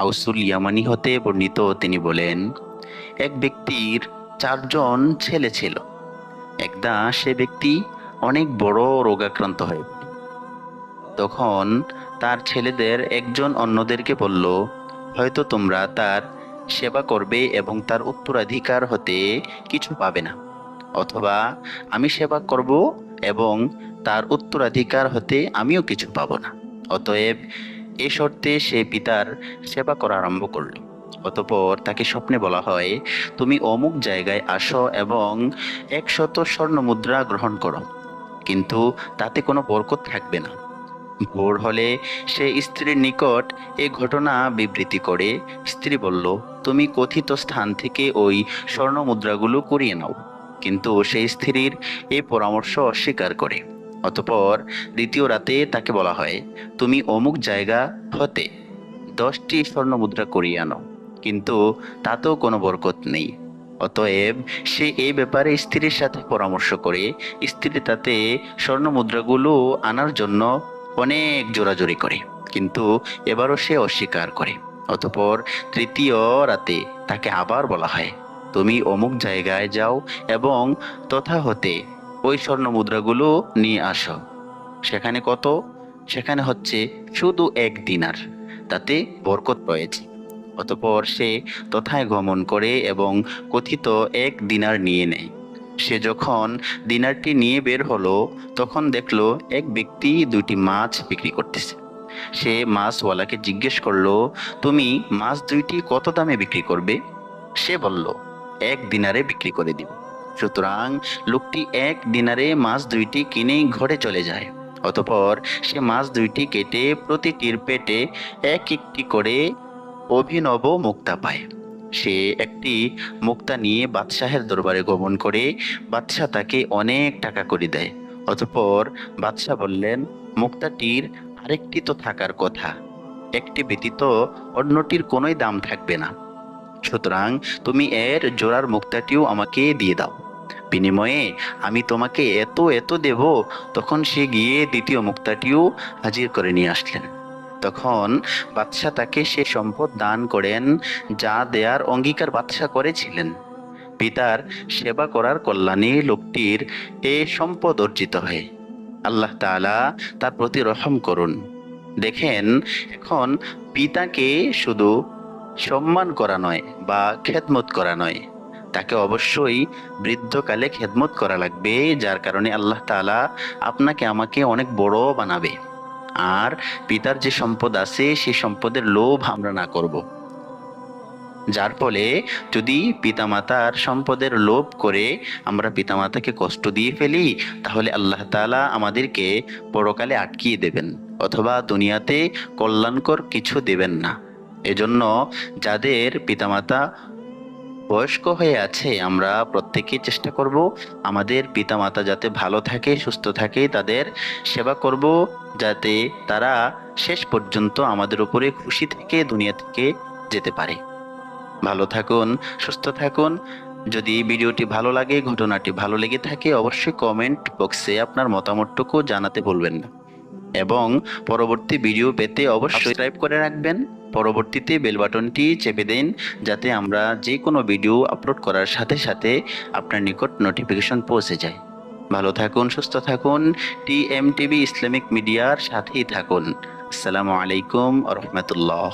আউসুল ইয়ামানি হতে বর্ণিত, তিনি বলেন, এক ব্যক্তির চারজন ছেলে ছিল। একদা সে ব্যক্তি অনেক বড় রোগাক্রান্ত হয়ে। তখন তার ছেলেদের একজন অন্যদেরকে বলল, হয়তো তোমরা তার সেবা করবে এবং তার উত্তরাধিকার হতে কিছু পাবে না। অথবা আমি সেবা করব এবং তার উত্তরাধিকার হতে আমিও কিছু পাব না। অতএব এ শর্তে সে পিতার সেবা করা আরম্ভ করল। অতপর তাকে স্বপ্নে বলা হয়, তুমি অমুক জায়গায় আসো এবং একশত স্বর্ণ মুদ্রা গ্রহণ করো। কিন্তু তাতে কোনো বরকত থাকবে না। ভোর হলে সে স্ত্রীর নিকট এ ঘটনা বিবৃতি করে, স্ত্রী বলল, তুমি কথিত স্থান থেকে ওই স্বর্ণ মুদ্রাগুলো করিয়ে নাও। কিন্তু সেই স্ত্রীর এ পরামর্শ অস্বীকার করে। অতপর দ্বিতীয় রাতে তাকে বলা হয়, তুমি অমুক জায়গা হতে দশটি স্বর্ণ মুদ্রা করিয়ে আনো, কিন্তু তাতেও কোনো বরকত নেই। অতএব সে এই ব্যাপারে স্ত্রীর সাথে পরামর্শ করে, স্ত্রী তাতে স্বর্ণ মুদ্রাগুলো আনার জন্য অনেক জোরাজোরি করে, কিন্তু এবারও সে অস্বীকার করে। অতপর তৃতীয় রাতে তাকে আবার বলা হয়, তুমি অমুক জায়গায় যাও এবং তথা হতে ওই স্বর্ণ মুদ্রাগুলো নিয়ে আসো। সেখানে কত? সেখানে হচ্ছে শুধু এক দিনার। তাতে বরকত রয়েছে। অতপর সে তথায় গমন করে এবং কথিত এক দিনার নিয়ে নেয়। সে যখন দিনারটি নিয়ে বের হলো, তখন দেখল এক ব্যক্তি দুটি মাছ বিক্রি করতেছে। সে মাছওয়ালাকে জিজ্ঞেস করল, তুমি মাছ দুইটি কত দামে বিক্রি করবে? সে বলল, এক দিনারে বিক্রি করে দিব। সুতরাং লোকটি এক দিনারে মাছ দুইটি কিনে ঘরে চলে যায়। অতপর সে মাছ দুইটি কেটে প্রতিটির পেটে এক একটি করে অভিনব মুক্তা পায়। সে একটি মুক্তা নিয়ে বাদশাহের দরবারে গমন করে বাদশাহ তাকে অনেক টাকা করে দেয়। অতপর বাদশাহ বললেন, মুক্তাটির আরেকটি তো থাকার কথা, একটি ব্যতীত অন্যটির কোনোই দাম থাকবে না। সুতরাং তুমি এর জোড়ার মুক্তাটিও আমাকে দিয়ে দাও। বিনিময়ে আমি তোমাকে এত এত দেব, তখন সে গিয়ে দ্বিতীয় মুক্তাটিও হাজির করে নিয়ে আসলেন। তখন বাদশাহ তাকে সে সম্পদ দান করেন, যা দেয়ার অঙ্গীকার বাদশাহ করেছিলেন। পিতার সেবা করার কল্যাণে লোকটির এ সম্পদ অর্জিত হয়। আল্লাহ তাআলা তার প্রতি রহম করুন। দেখেন, এখন পিতাকে শুধু সম্মান করা নয় বা খেদমত করা নয় তাকে অবশ্যই বৃদ্ধকালে খেদমত করা লাগবে, যার কারণে আল্লাহ তাআলা আপনাকে আমাকে অনেক বড় বানাবে। আর পিতার যে সম্পদ আছে সেই সম্পদের লোভ আমরা না করব। যার ফলে যদি পিতামাতার সম্পদের লোভ করে আমরা পিতামাতাকে কষ্ট দিয়ে ফেলি, তাহলে আল্লাহ তাআলা আমাদেরকে পরকালে আটকিয়ে দেবেন, অথবা দুনিয়াতে কল্যাণকর কিছু দেবেন না। এজন্য যাদের পিতামাতা বয়স্ক হয়ে আছে, আমরা প্রত্যেকেই চেষ্টা করব আমাদের পিতামাতা যাতে ভালো থাকে, সুস্থ থাকে, তাদের সেবা করব যাতে তারা শেষ পর্যন্ত আমাদের উপরে খুশি থেকে দুনিয়া থেকে যেতে পারে। ভালো থাকুন, সুস্থ থাকুন। যদি ভিডিওটি ভালো লাগে, ঘটনাটি ভালো লেগে থাকে, অবশ্যই কমেন্ট বক্সে আপনার মতামতটুকু জানাতে ভুলবেন না। এবং পরবর্তী ভিডিও পেতে অবশ্যই সাবস্ক্রাইব করে রাখবেন। পরবর্তীতে বেলবাটনটি চেপে দিন যাতে আমরা যে কোনো ভিডিও আপলোড করার সাথে সাথে আপনার নিকট নোটিফিকেশন পৌঁছে যায়। ভালো থাকুন, সুস্থ থাকুন টি এম টিভি ইসলামিক মিডিয়ার সাথেই থাকুন। আসসালামু আলাইকুম রহমতুল্লাহ।